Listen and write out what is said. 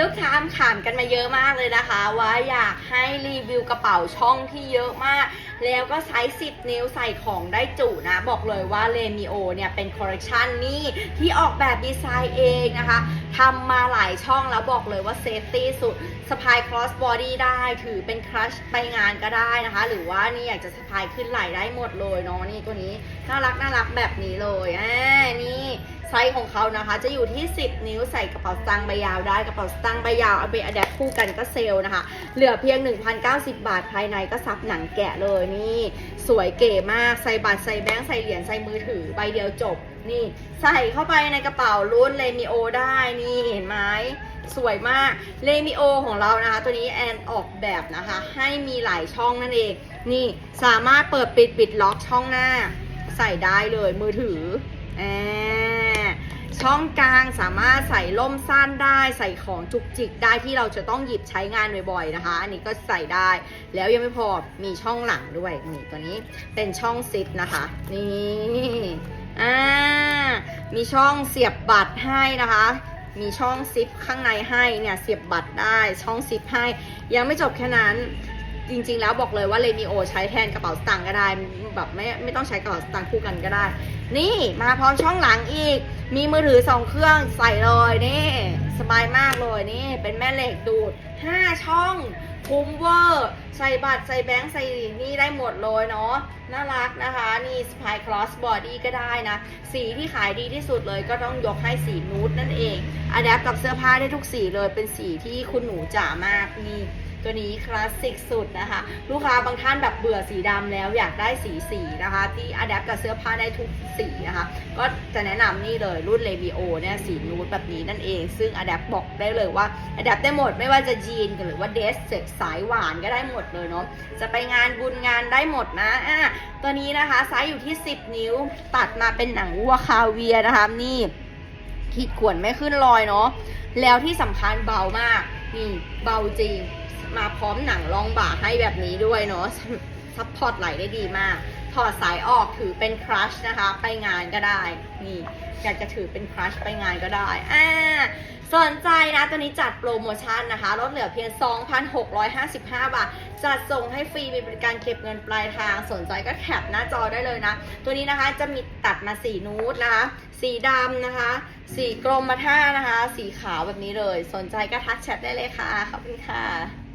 ลูกค้าถามกันมาเยอะมากเลยนะคะ ว่าอยากให้รีวิวกระเป๋าช่องที่เยอะมาก แล้วก็ไซส์ 10 นิ้วใส่ของได้จุนะ บอกเลยว่าเลมิโอเนี่ยเป็นคอลเลคชันนี่ที่ออกแบบดีไซน์เองนะคะทำมาหลายช่องแล้วบอกเลยว่าเซฟตี้สุดสะพายครอสบอดี้ได้ถือเป็นครัชไปงานก็ได้นะคะ หรือว่านี่อยากจะสะพายขึ้นไหล่ได้หมดเลยเนาะนี่ตัวนี้น่ารักน่ารักแบบนี้เลยอ่านี่ ส์ของเขานะคะ จะอยู่ที่ 10 นิ้วใส่กระเป๋าสตางค์ใบยาวได้กระเป๋าสตางค์ใบยาวเอาไปอะแดปคู่กันก็เซลล์นะคะ เหลือเพียง 1,090 บาทภายในก็ซับหนังแกะเลยนี่ สวยเก๋มากใส่บัตรใส่แบงค์ใส่เหรียญใส่มือถือใบเดียวจบนี่ใส่เข้าไปในกระเป๋ารุ่นเลมิโอได้นี่เห็นไหมสวยมากเลมิโอของเรานะคะ ตัวนี้แอนออกแบบนะคะ ให้มีหลายช่องนั่นเอง นี่สามารถเปิดปิดปิดล็อกช่องหน้า ใส่ได้เลยมือถือแอบ ช่องกลางสามารถใส่ล่มสั้นได้ ใส่ของจุกจิกได้ที่เราจะต้องหยิบใช้งานบ่อยๆนะคะ อันนี้ก็ใส่ได้ แล้วยังไม่พอมีช่องหลังด้วยนี่ตัวนี้เป็นช่องซิปนะคะนี่อ่ามีช่องเสียบบัตรให้นะคะมีช่องซิปข้างในให้เนี่ยเสียบบัตรได้ช่องซิปให้ ยังไม่จบแค่นั้น จริง ๆ แล้วบอกเลยว่าเลมิโอใช้แทนกระเป๋าสตางค์ก็ได้แบบไม่ไม่ต้องใช้กระเป๋าสตางค์คู่กันก็ได้ นี่มาพร้อมช่องหลังอีก มีมือถือสองเครื่องใส่เลยนี่ สบายมากเลยนี่ เป็นแม่เหล็กดูด 5 ช่องคุ้มเวอร์ใส่บัตรใส่แบงค์ใส่นี่ได้หมดเลยเนาะน่ารักนะคะ นี่สปายคลอสบอดี้ก็ได้นะ สีที่ขายดีที่สุดเลยก็ต้องยกให้สีนูดนั่นเองอัดแอปกับเสื้อผ้าได้ทุกสีเลยเป็นสีที่คุณหนูจ๋ามากนี่ ตัวนี้คลาสสิกสุดนะคะ ลูกค้าบางท่านแบบเบื่อสีดำแล้วอยากได้สีสีนะคะ ที่อัดแอปกับเสื้อผ้าได้ทุกสีนะคะ ก็จะแนะนำนี่เลยรุ่นเลวิโอเนี่ยสีนูดแบบนี้นั่นเอง ซึ่งอัดแอปบอกได้เลยว่าอัดแอปได้หมดไม่ว่าจะจีนหรือว่าเดสเซ็กสายหวานก็ได้หมดเลยเนาะจะไปงานบุญงานได้หมดนะอะตัวนี้นะคะไซส์อยู่ที่ 10 นิ้วตัดมาเป็นหนังวัวคาเวียนะคะนี่ขีดข่วนไม่ขึ้นรอยเนาะแล้วที่สำคัญเบามาก นี่เบาจริง มาพร้อมหนังรองบ่าให้แบบนี้ด้วยเนาะ ซัพพอร์ตไหลได้ดีมาก ถอดสายออกถือเป็นครัชนะคะ ไปงานก็ได้ นี่อยากจะถือเป็นครัชไปงานก็ได้ อ่า สนใจนะ ตัวนี้จัดโปรโมชั่นนะคะลดเหลือเพียง 2,655 บาท จัดส่งให้ฟรีมีบริการเก็บเงินปลายทาง สนใจก็แคปหน้าจอได้เลยนะ ตัวนี้นะคะจะมีตัดมาสีนูดนะคะ สีดำนะคะ สีกรมท่านะคะ สีขาวแบบนี้เลย สนใจก็ทักแชทได้เลยค่ะ ขอบคุณค่ะ